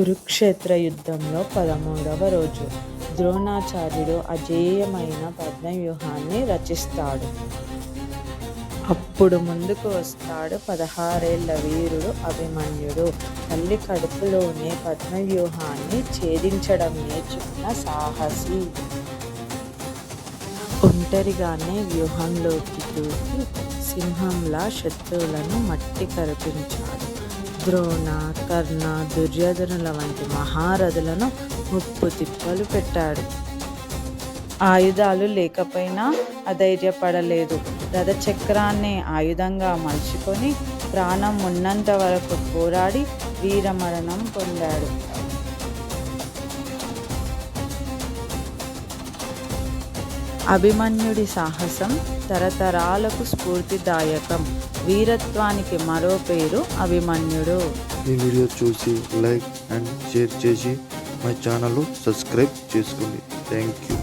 కురుక్షేత్ర యుద్ధంలో పదమూడవ రోజు ద్రోణాచార్యుడు అజేయమైన పద్మవ్యూహాన్ని రచిస్తాడు. అప్పుడు ముందుకు వస్తాడు పదహారేళ్ళ వీరుడు అభిమన్యుడు. తల్లి కడుపులోనే పద్మవ్యూహాన్ని ఛేదించడం నేర్చుకున్న సాహసి. ఒంటరిగానే వ్యూహంలోకి దూకి సింహంలా శత్రువులను మట్టి కరిపించాడు. ద్రోణ కర్ణ దుర్యోధనుల వంటి మహారథులను ముప్పు తిప్పలు పెట్టాడు. ఆయుధాలు లేకపోయినా అధైర్యపడలేదు. రథచక్రాన్ని ఆయుధంగా మలుచుకొని ప్రాణం ఉన్నంత వరకు పోరాడి వీరమరణం పొందాడు. అభిమన్యుడి సాహసం తరతరాలకు స్ఫూర్తిదాయకం. వీరత్వానికి మరో పేరు అభిమన్యుడు. ఈ వీడియో చూసి లైక్ అండ్ షేర్ చేసి మా ఛానల్ సబ్స్క్రైబ్ చేసుకోండి. Thank you.